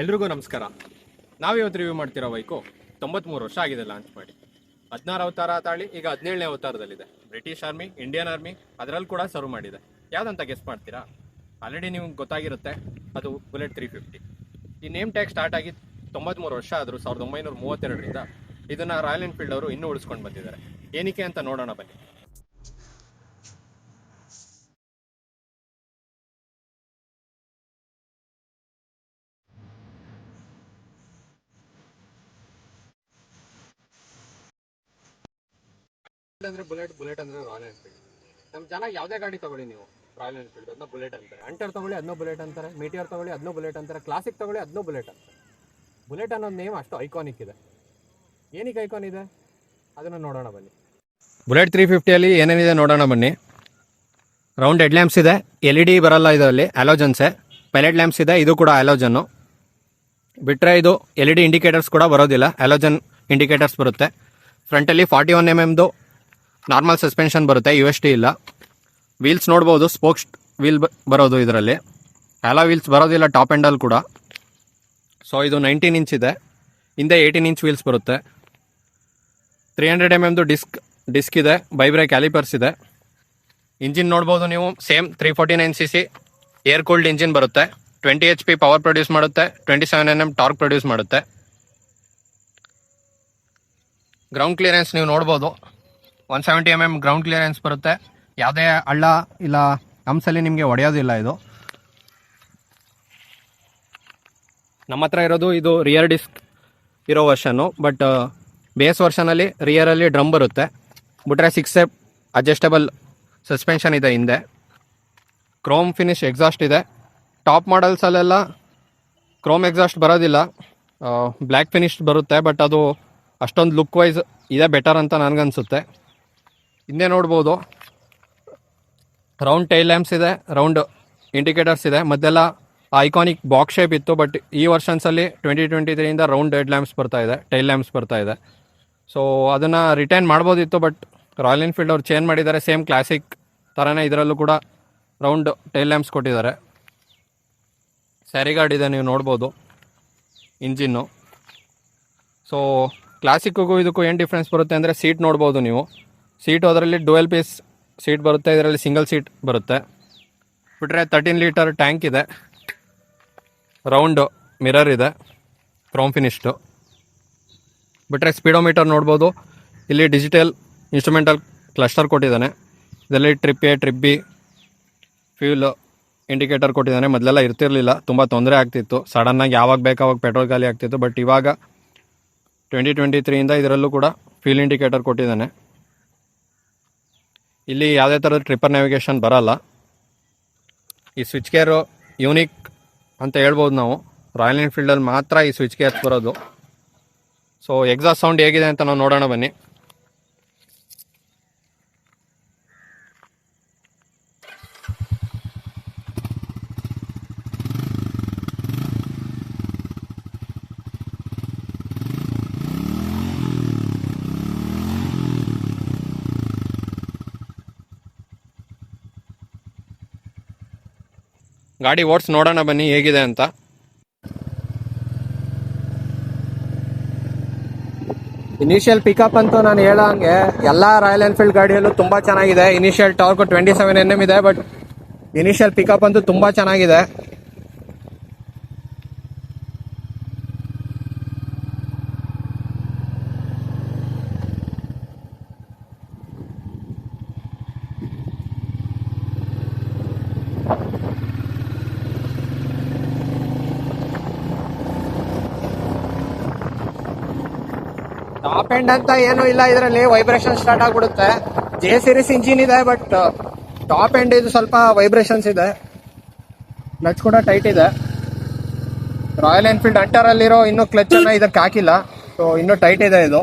ಎಲ್ರಿಗೂ ನಮಸ್ಕಾರ. ನಾವಿವತ್ತು ರಿವ್ಯೂ ಮಾಡ್ತಿರೋ ಬೈಕು ತೊಂಬತ್ಮೂರು ವರ್ಷ ಆಗಿದೆ ಲಾಂಚ್ ಮಾಡಿ. ಹದಿನಾರು ಅವತಾರ ತಾಳಿ, ಈಗ ಹದಿನೇಳನೇ ಅವತಾರದಲ್ಲಿದೆ. ಬ್ರಿಟಿಷ್ ಆರ್ಮಿ, ಇಂಡಿಯನ್ ಆರ್ಮಿ, ಅದರಲ್ಲಿ ಕೂಡ ಸರ್ವ್ ಮಾಡಿದೆ. ಯಾವುದಂತ ಗೆಸ್ ಮಾಡ್ತೀರಾ? ಆಲ್ರೆಡಿ ನಿಮ್ಗೆ ಗೊತ್ತಾಗಿರುತ್ತೆ, ಅದು ಬುಲೆಟ್ ತ್ರೀ ಫಿಫ್ಟಿ ಈ ನೇಮ್ ಟ್ಯಾಗ್ ಸ್ಟಾರ್ಟ್ ಆಗಿ ತೊಂಬತ್ಮೂರು ವರ್ಷ ಆದರೂ ಸಾವಿರದ ಒಂಬೈನೂರ ಮೂವತ್ತೆರಡರಿಂದ ಇದನ್ನು ರಾಯಲ್ ಎನ್ಫೀಲ್ಡ್ ಅವರು ಇನ್ನೂ ಉಳಿಸ್ಕೊಂಡು ಬಂದಿದ್ದಾರೆ. ಏನಕ್ಕೆ ಅಂತ ನೋಡೋಣ ಬನ್ನಿ. ಅಂದ್ರೆ ಬುಲೆಟ್ ಬುಲೆಟ್ ಅಂದ್ರೆ ರಾಯಲ್ ಎನ್ಫೀಲ್ಡ್. ನಮ್ಮ ಜನ ಯಾವುದೇ ಗಾಡಿ ತಗೊಳ್ಳಿ ನೀವು, ರಾಯಲ್ ಎನ್ಫೀಲ್ಡ್ ಅದನ್ನ ಬುಲೆಟ್ ಅಂತಾರೆ. ಅಂಟರ್ ತಗೊಳ್ಳಿ ಅದನ್ನೋ ಬುಲೆಟ್ ಅಂತಾರೆ, ಮೀಟಿಯರ್ ತಗೊಳ್ಳಿ ಅದನ್ನೋ ಬುಲೆಟ್ ಅಂತಾರೆ, ಕ್ಲಾಸಿಕ್ ತಗೊಳ್ಳಿ ಅದನ್ನೋ ಬುಲೆಟ್ ಅಂತಾರೆ. ಬುಲೆಟ್ ಅನ್ನೋ ನೇಮ್ ಅಷ್ಟು ಐಕಾನಿಕ್ ಇದೆ. ಏನಕ್ಕೆ ಐಕಾನ್ ಇದೆ? ಅದನ್ನು ನೋಡೋಣ ಬನ್ನಿ. ಬುಲೆಟ್ ತ್ರೀ ಫಿಫ್ಟಿಯಲ್ಲಿ ಏನೇನಿದೆ ನೋಡೋಣ ಬನ್ನಿ. ರೌಂಡ್ ಹೆಡ್ ಲ್ಯಾಂಪ್ಸ್ ಇದೆ ಎಲ್ ಇ ಡಿ ಬರಲ್ಲ ಇದರಲ್ಲಿ ಅಲೋಜನ್ಸೆ ಪೈಲೆಟ್ ಲ್ಯಾಂಪ್ಸ್ ಇದೆ, ಇದು ಕೂಡ ಅಲೋಜನ್ನು ಬಿಟ್ಟರೆ ಇದು ಎಲ್ ಇ ಡಿ ಇಂಡಿಕೇಟರ್ಸ್ ಕೂಡ ಬರೋದಿಲ್ಲ ಅಲೋಜನ್ ಇಂಡಿಕೇಟರ್ಸ್ ಬರುತ್ತೆ. ಫ್ರಂಟಲ್ಲಿ ಫಾರ್ಟಿ ಒನ್ ಎಂ ಎಮ್ದು ನಾರ್ಮಲ್ ಸಸ್ಪೆನ್ಷನ್ ಬರುತ್ತೆ ಯು ಎಸ್ ಟಿ ಇಲ್ಲ. ವೀಲ್ಸ್ ನೋಡ್ಬೋದು, ಸ್ಪೋಕ್ಸ್ ವೀಲ್ ಬರೋದು ಇದರಲ್ಲಿ. ಎಲ್ಲ ವೀಲ್ಸ್ ಬರೋದಿಲ್ಲ, ಟಾಪ್ ಎಂಡಲ್ಲಿ ಕೂಡ. ಸೊ ಇದು ನೈನ್ಟೀನ್ ಇಂಚ್ ಇದೆ. ಹಿಂದೆ ಏಯ್ಟೀನ್ ಇಂಚ್ ವೀಲ್ಸ್ ಬರುತ್ತೆ. ತ್ರೀ ಹಂಡ್ರೆಡ್ ಎಂ ಎಮ್ದು ಡಿಸ್ಕ್ ಡಿಸ್ಕ್ ಇದೆ ಬೈಬ್ರೇ ಕ್ಯಾಲಿಪರ್ಸ್ ಇದೆ. ಇಂಜಿನ್ ನೋಡ್ಬೋದು ನೀವು same three forty nine C C air cooled engine ಬರುತ್ತೆ. Twenty H P power produce ಮಾಡುತ್ತೆ twenty seven N M torque produce ಮಾಡುತ್ತೆ. Ground clearance ನೀವು ನೋಡ್ಬೋದು. One seventy M M ground clearance ಬರುತ್ತೆ ಯಾವುದೇ ಹಳ್ಳ ಇಲ್ಲ ಹಂಪ್ಸಲ್ಲಿ ನಿಮಗೆ ಒಡೆಯೋದಿಲ್ಲ ಇದು. ನಮ್ಮ ಹತ್ರ ಇರೋದು, ಇದು ರಿಯರ್ ಡಿಸ್ಕ್ ಇರೋ ವರ್ಷನ್ನು ಬಟ್ ಬೇಸ್ ವರ್ಷನಲ್ಲಿ ರಿಯರಲ್ಲಿ ಡ್ರಮ್ ಬರುತ್ತೆ. ಬಿಟ್ರೆ ಸಿಕ್ಸ್ ಸ್ಟೆಪ್ ಅಡ್ಜಸ್ಟಬಲ್ ಸಸ್ಪೆನ್ಷನ್ ಇದೆ ಹಿಂದೆ. ಕ್ರೋಮ್ ಫಿನಿಶ್ ಎಕ್ಸಾಸ್ಟ್ ಇದೆ. ಟಾಪ್ ಮಾಡಲ್ಸಲ್ಲೆಲ್ಲ ಕ್ರೋಮ್ ಎಕ್ಸಾಸ್ಟ್ ಬರೋದಿಲ್ಲ. ಬ್ಲ್ಯಾಕ್ ಫಿನಿಶ್ ಬರುತ್ತೆ ಬಟ್ ಅದು ಅಷ್ಟೊಂದು ಲುಕ್ ವೈಸ್ ಇದೆ ಬೆಟರ್ ಅಂತ ನನಗನ್ಸುತ್ತೆ. ಹಿಂದೆ ನೋಡ್ಬೋದು. ರೌಂಡ್ ಟೈಲ್ ಲ್ಯಾಂಪ್ಸ್ ಇದೆ ರೌಂಡ್ ಇಂಡಿಕೇಟರ್ಸ್ ಇದೆ. ಮೊದಲೆಲ್ಲ ಐಕಾನಿಕ್ ಬಾಕ್ಸ್ ಶೇಪ್ ಇತ್ತು ಬಟ್ ಈ ವರ್ಷನ್ಸಲ್ಲಿ ಟ್ವೆಂಟಿ ಟ್ವೆಂಟಿ ತ್ರೀಯಿಂದ ರೌಂಡ್ ಹೆಡ್ ಲ್ಯಾಂಪ್ಸ್ ಬರ್ತಾ ಇದೆ ಟೈಲ್ ಲ್ಯಾಂಪ್ಸ್ ಬರ್ತಾ ಇದೆ. ಸೊ ಅದನ್ನು ರಿಟರ್ನ್ ಮಾಡ್ಬೋದಿತ್ತು ಬಟ್ ರಾಯಲ್ ಎನ್ಫೀಲ್ಡ್ ಅವ್ರು ಚೇಂಜ್ ಮಾಡಿದ್ದಾರೆ ಸೇಮ್ ಕ್ಲಾಸಿಕ್ ಥರನೇ ಇದರಲ್ಲೂ ಕೂಡ ರೌಂಡ್ ಟೈಲ್ ಲ್ಯಾಂಪ್ಸ್ ಕೊಟ್ಟಿದ್ದಾರೆ. ಸ್ಯಾರಿಗಾರ್ಡ್ ಇದೆ, ನೀವು ನೋಡ್ಬೋದು ಇಂಜಿನ್ನು ಸೊ ಕ್ಲಾಸಿಕ್ಕಿಗೂ ಇದಕ್ಕೂ ಏನು ಡಿಫ್ರೆನ್ಸ್ ಬರುತ್ತೆ ಅಂದರೆ ಸೀಟ್ ನೋಡ್ಬೋದು ನೀವು. ಸೀಟು ಅದರಲ್ಲಿ ಡುವೆಲ್ ಪೀಸ್ ಸೀಟ್ ಬರುತ್ತೆ, ಇದರಲ್ಲಿ ಸಿಂಗಲ್ ಸೀಟ್ ಬರುತ್ತೆ. ಬಿಟ್ಟರೆ ತರ್ಟೀನ್ ಲೀಟರ್ ಟ್ಯಾಂಕ್ ಇದೆ. ರೌಂಡು ಮಿರರ್ ಇದೆ ಕ್ರೋಮ್ ಫಿನಿಶ್ಡು ಬಿಟ್ಟರೆ ಸ್ಪೀಡೋಮೀಟರ್ ನೋಡ್ಬೋದು. ಇಲ್ಲಿ ಡಿಜಿಟಲ್ ಇನ್ಸ್ಟ್ರೂಮೆಂಟಲ್ ಕ್ಲಸ್ಟರ್ ಕೊಟ್ಟಿದ್ದಾನೆ. ಇದರಲ್ಲಿ trip A trip B fuel indicator ಕೊಟ್ಟಿದ್ದಾನೆ. ಮೊದಲೆಲ್ಲ ಇರ್ತಿರಲಿಲ್ಲ, ತುಂಬ ತೊಂದರೆ ಆಗ್ತಿತ್ತು. ಸಡನ್ನಾಗಿ ಯಾವಾಗ ಬೇಕಾವಾಗ ಪೆಟ್ರೋಲ್ ಖಾಲಿ ಆಗ್ತಿತ್ತು ಬಟ್ ಇವಾಗ ಟ್ವೆಂಟಿ ಟ್ವೆಂಟಿ ತ್ರೀಯಿಂದ ಇದರಲ್ಲೂ ಕೂಡ ಫ್ಯೂಲ್ ಇಂಡಿಕೇಟರ್ ಕೊಟ್ಟಿದ್ದಾನೆ. ಇಲ್ಲಿ ಯಾವುದೇ ಥರದ ಟ್ರಿಪ್ಪರ್ ನ್ಯಾವಿಗೇಷನ್ ಬರಲ್ಲ. ಈ ಸ್ವಿಚ್ ಕೇರು ಯೂನಿಕ್ ಅಂತ ಹೇಳ್ಬೋದು ನಾವು. ರಾಯಲ್ ಎನ್ಫೀಲ್ಡಲ್ಲಿ ಮಾತ್ರ ಈ ಸ್ವಿಚ್ ಕೇರ್ಸ್ ಬರೋದು. ಸೊ ಎಕ್ಸಾಸ್ಟ್ ಸೌಂಡ್ ಹೇಗಿದೆ ಅಂತ ನಾವು ನೋಡೋಣ ಬನ್ನಿ. ಗಾಡಿ ಓಡಿಸ್ ನೋಡೋಣ ಬನ್ನಿ, ಹೇಗಿದೆ ಅಂತ. ಇನಿಷಿಯಲ್ ಪಿಕಪ್ ಅಂತೂ ನಾನು ಹೇಳೋಂಗೆ ಎಲ್ಲ ರಾಯಲ್ ಎನ್ಫೀಲ್ಡ್ ಗಾಡಿಯಲ್ಲೂ ತುಂಬ ಚೆನ್ನಾಗಿದೆ. Initial torque twenty seven N M ಇದೆ ಬಟ್ ಇನಿಷಿಯಲ್ ಪಿಕಪ್ ಅಂತೂ ತುಂಬ ಚೆನ್ನಾಗಿದೆ. ಟಾಪ್ ಎಂಡ್ ಅಂತ ಏನೂ ಇಲ್ಲ. ಇದರಲ್ಲಿ ವೈಬ್ರೇಷನ್ ಸ್ಟಾರ್ಟ್ ಆಗ್ಬಿಡುತ್ತೆ. ಜೆ ಸಿರೀಸ್ ಇಂಜಿನ್ ಇದೆ ಬಟ್ ಟಾಪ್ ಎಂಡ್ ಇದು ಸ್ವಲ್ಪ ವೈಬ್ರೇಷನ್ಸ್ ಇದೆ. ಕ್ಲಚ್ ಕೂಡ ಟೈಟ್ ಇದೆ. ರಾಯಲ್ ಎನ್ಫೀಲ್ಡ್ ಅಂಟರಲ್ಲಿರೋ ಇನ್ನೂ ಕ್ಲಚ್ ಅನ್ನ ಇದಕ್ಕೆ ಹಾಕಿಲ್ಲ. ಸೊ ಇನ್ನೂ ಟೈಟ್ ಇದೆ ಇದು.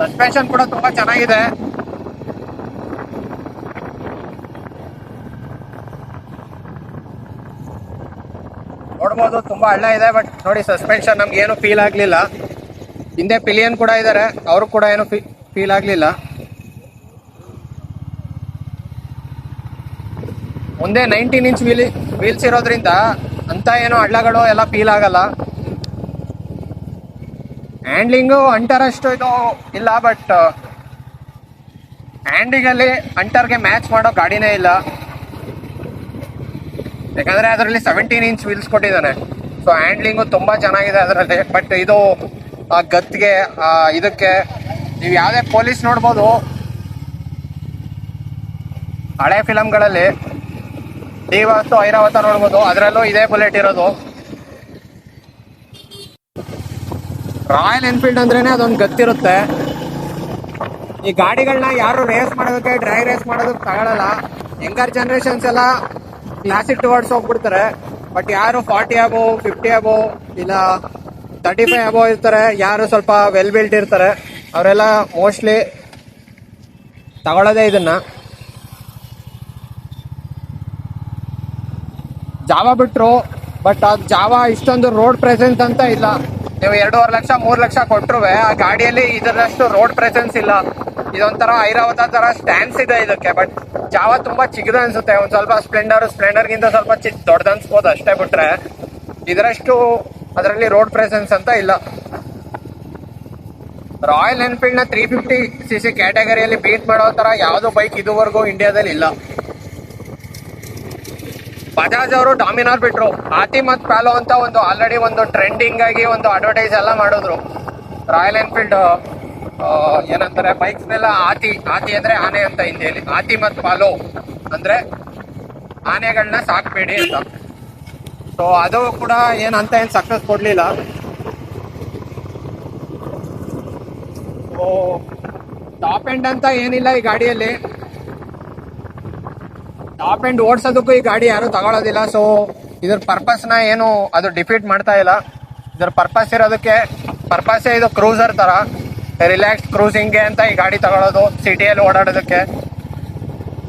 ಸಸ್ಪೆನ್ಷನ್ ಕೂಡ ತುಂಬಾ ಚೆನ್ನಾಗಿದೆ. ನೋಡ್ಬೋದು, ತುಂಬಾ ಹಳ್ಳ ಇದೆ ಬಟ್ ನೋಡಿ ಸಸ್ಪೆನ್ಷನ್ ನಮ್ಗೆ ಏನು ಫೀಲ್ ಆಗ್ಲಿಲ್ಲ. ಹಿಂದೆ ಪಿಲಿಯನ್ ಕೂಡ ಇದ್ದಾರೆ ಅವರು ಕೂಡ ಏನು ಫೀಲ್ ಆಗ್ಲಿಲ್ಲ. ಮುಂದೆ ನೈನ್ಟೀನ್ ಇಂಚ್ ವೀಲ್ ವೀಲ್ಸ್ ಇರೋದ್ರಿಂದ ಅಂತ ಏನು ಹಳ್ಳಗಳು ಎಲ್ಲ ಫೀಲ್ ಆಗಲ್ಲ. ಹ್ಯಾಂಡ್ಲಿಂಗು ಅಂಟರಷ್ಟು ಇದು ಇಲ್ಲ, ಬಟ್ ಹ್ಯಾಂಡಿಂಗಲ್ಲಿ ಅಂಟರ್ಗೆ ಮ್ಯಾಚ್ ಮಾಡೋ ಗಾಡಿನೇ ಇಲ್ಲ. ಯಾಕಂದರೆ ಅದರಲ್ಲಿ ಸೆವೆಂಟೀನ್ ಇಂಚ್ ವೀಲ್ಸ್ ಕೊಟ್ಟಿದ್ದಾನೆ. ಸೊ ಹ್ಯಾಂಡ್ಲಿಂಗು ತುಂಬಾ ಚೆನ್ನಾಗಿದೆ ಅದರಲ್ಲಿ. ಬಟ್ ಇದು, ಆ ಗತ್ಗೆ, ಆ, ಇದಕ್ಕೆ, ನೀವು ಯಾವುದೇ ಪೊಲೀಸ್ ನೋಡ್ಬೋದು. ಹಳೆ ಫಿಲಮ್ಗಳಲ್ಲಿ ದೇವತ್ತು ಐರಾವತ ನೋಡ್ಬೋದು. ಅದರಲ್ಲೂ ಇದೇ ಬುಲೆಟ್ ಇರೋದು. ರಾಯಲ್ ಎನ್ಫೀಲ್ಡ್ ಅಂದ್ರೇನೆ ಅದೊಂದು ಗತ್ತಿರುತ್ತೆ. ಈ ಗಾಡಿಗಳನ್ನ ಯಾರು ರೇಸ್ ಮಾಡೋದಕ್ಕೆ ಡ್ರೈ ರೇಸ್ ಮಾಡೋದಕ್ಕೆ ತಗೊಳ್ಳಲ್ಲ ಯಂಗರ್ ಜನರೇಷನ್ಸ್ ಎಲ್ಲ ಕ್ಲಾಸಿಕ್ ಟುವರ್ಡ್ಸ್ ಹೋಗ್ಬಿಡ್ತಾರೆ. ಬಟ್ ಯಾರು ಫಾರ್ಟಿ ಅಬೋ ಫಿಫ್ಟಿ ಅಬೋ ಇಲ್ಲ ತರ್ಟಿ ಫೈವ್ ಅಬೋ ಇರ್ತಾರೆ, ಯಾರು ಸ್ವಲ್ಪ ವೆಲ್ ಬಿಲ್ಟ್ ಇರ್ತಾರೆ, ಅವರೆಲ್ಲ ಮೋಸ್ಟ್ಲಿ ತಗೊಳ್ಳೋದೇ ಇದನ್ನ. ಜಾವ ಬಿಟ್ರು ಬಟ್ ಅದು ಜಾವ ಇಷ್ಟೊಂದು ರೋಡ್ ಪ್ರೆಸೆನ್ಸ್ ಅಂತ ಇಲ್ಲ. ನೀವು ಎರಡೂವರೆ ಲಕ್ಷ, ಮೂರು ಲಕ್ಷ ಕೊಟ್ಟರು ಆ ಗಾಡಿಯಲ್ಲಿ ಇದರಷ್ಟು ರೋಡ್ ಪ್ರೆಸೆನ್ಸ್ ಇಲ್ಲ. ಇದೊಂಥರ ಐರಾವತ ತರ ಸ್ಟ್ಯಾಂಡ್ಸ್ ಇದೆ ಇದಕ್ಕೆ ಬಟ್ ಜಾವ ತುಂಬಾ ಚಿಕ್ಕದ ಅನ್ಸುತ್ತೆ. ಒಂದ್ ಸ್ವಲ್ಪ ಸ್ಪ್ಲೆಂಡರ್ ಸ್ಪ್ಲೆಂಡರ್ಗಿಂತ ಸ್ವಲ್ಪ ಚಿಕ್ಕ ದೊಡ್ಡದ ಅನ್ಸ್ಬೋದು ಅಷ್ಟೇ ಬಿಟ್ರೆ. ಇದರಷ್ಟು ಅದರಲ್ಲಿ ರೋಡ್ ಪ್ರೆಸೆನ್ಸ್ ಅಂತ ಇಲ್ಲ. ರಾಯಲ್ ಎನ್ಫೀಲ್ಡ್ನ ತ್ರೀ ಫಿಫ್ಟಿ ಸಿ ಸಿ ಕ್ಯಾಟಗರಿಯಲ್ಲಿ ಬೀಟ್ ಮಾಡೋ ತರ ಯಾವ್ದು ಬೈಕ್ ಇದುವರೆಗೂ ಇಂಡಿಯಾದಲ್ಲಿ ಇಲ್ಲ. ಬಜಾಜ್ ಅವರು ಡಾಮಿನಾರ್ ಬಿಟ್ರು. ಆತಿ ಮತ್ ಪ್ಯಾಲೋ ಅಂತ ಒಂದು ಆಲ್ರೆಡಿ ಒಂದು ಟ್ರೆಂಡಿಂಗ್ ಆಗಿ ಒಂದು ಅಡ್ವರ್ಟೈಸ್ ಎಲ್ಲ ಮಾಡಿದ್ರು. ರಾಯಲ್ ಎನ್ಫೀಲ್ಡ್ ಏನಂತಾರೆ ಬೈಕ್ಸ್ ಮೇಲೆ ಆತಿ ಆತಿ ಅಂದ್ರೆ ಆನೆ ಅಂತ ಹಿಂದಿಯಲ್ಲಿ. ಆತಿ ಮತ್ ಪಾಲೋ ಅಂದ್ರೆ ಆನೆಗಳನ್ನ ಸಾಕ್ಬೇಡಿ ಅಂತ. ಸೊ ಅದು ಕೂಡ ಏನ್ ಅಂತ ಏನ್ ಸಕ್ಸಸ್ ಕೊಡ್ಲಿಲ್ಲ. ಟಾಪ್ ಎಂಡ್ ಅಂತ ಏನಿಲ್ಲ ಈ ಗಾಡಿಯಲ್ಲಿ. ಟಾಪ್ ಎಂಡ್ ಓಡಿಸೋದಕ್ಕೂ ಈ ಗಾಡಿ ಯಾರು ತಗೊಳ್ಳೋದಿಲ್ಲ ಸೊ ಇದ್ರ ಪರ್ಪಸ್ನ ಏನು ಅದು ಡಿಫೀಟ್ ಮಾಡ್ತಾ ಇಲ್ಲ. ಇದ್ರ ಪರ್ಪಸ್ ಇರೋದಕ್ಕೆ ಪರ್ಪಸ್ಸೇ ಇದು ಕ್ರೂಸರ್ ತರ. ರಿಲ್ಯಾಕ್ಸ್ ಕ್ರೂಸಿಂಗ್ಗೆ ಅಂತ ಈ ಗಾಡಿ ತಗೊಳ್ಳೋದು ಸಿಟಿಯಲ್ಲಿ ಓಡಾಡೋದಕ್ಕೆ.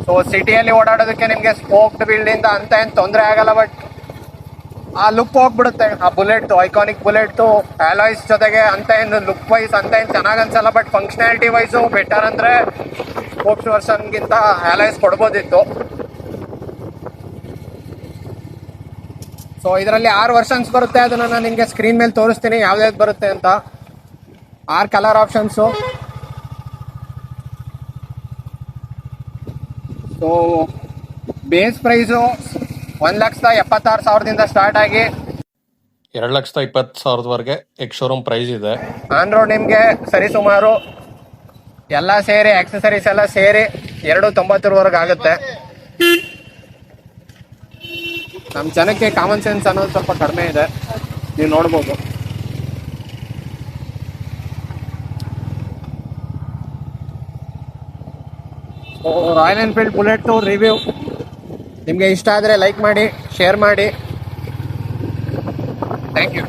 ಸೊ ಸಿಟಿಯಲ್ಲಿ ಓಡಾಡೋದಕ್ಕೆ ನಿಮಗೆ ಸ್ಪೋಕ್ಡ್ ಬಿಲ್ಡಿಂದ ಅಂತ ಏನು ತೊಂದರೆ ಆಗಲ್ಲ ಬಟ್ ಆ ಲುಕ್ ಹೋಗ್ಬಿಡುತ್ತೆ. ಆ ಬುಲೆಟ್ ಐಕಾನಿಕ್ ಬುಲೆಟ್ ಅಲಾಯ್ಸ್ ಜೊತೆಗೆ ಅಂತ ಏನು ಲುಕ್ ವೈಸ್ ಅಂತ ಏನು ಚೆನ್ನಾಗಿ ಅನ್ಸಲ್ಲ ಬಟ್ ಫಂಕ್ಷನಾಲಿಟಿ ವೈಸು ಬೆಟರ್ ಅಂದ್ರೆ ಸ್ಪೋಕ್ಸ್ ವರ್ಷನ್ಗಿಂತ ಅಲಾಯ್ಸ್ ಕೊಡ್ಬೋದಿತ್ತು. ಸೊ ಇದರಲ್ಲಿ ಆರು ವರ್ಷನ್ಸ್ ಬರುತ್ತೆ. ಅದನ್ನ ನಾನು ನಿಮಗೆ ಸ್ಕ್ರೀನ್ ಮೇಲೆ ತೋರಿಸ್ತೀನಿ. ಯಾವ್ದು ಬರುತ್ತೆ ಅಂತ. ಆರು colour options so base price ಒಂದು ಲಕ್ಷದ ಎಪ್ಪತ್ತಾರು ಸಾವಿರದಿಂದ ಸ್ಟಾರ್ಟ್ ಆಗಿ ಎರಡು ಲಕ್ಷದ ಇಪ್ಪತ್ತು ಸಾವಿರದವರೆಗೆ ಎಕ್ ಶೋರೂಮ್ ಪ್ರೈಸ್ ಇದೆ. ಆನ್ ರೋಡ್ ನಿಮಗೆ ಸರಿಸುಮಾರು ಎಲ್ಲ ಸೇರಿ ಆಕ್ಸೆಸರೀಸ್ ಎಲ್ಲ ಸೇರಿ ಎರಡು ತೊಂಬತ್ತರವರೆಗೆ ಆಗುತ್ತೆ. ನಮ್ಮ ಜನಕ್ಕೆ ಕಾಮನ್ ಸೆನ್ಸ್ ಅನ್ನೋದು ಸ್ವಲ್ಪ ಕಡಿಮೆ ಇದೆ. ನೀವು ನೋಡ್ಬೋದು. ರಾಯಲ್ ಎನ್ಫೀಲ್ಡ್ ಬುಲೆಟ್ ರಿವ್ಯೂ ನಿಮಗೆ ಇಷ್ಟ ಆದರೆ ಲೈಕ್ ಮಾಡಿ ಶೇರ್ ಮಾಡಿ. Thank you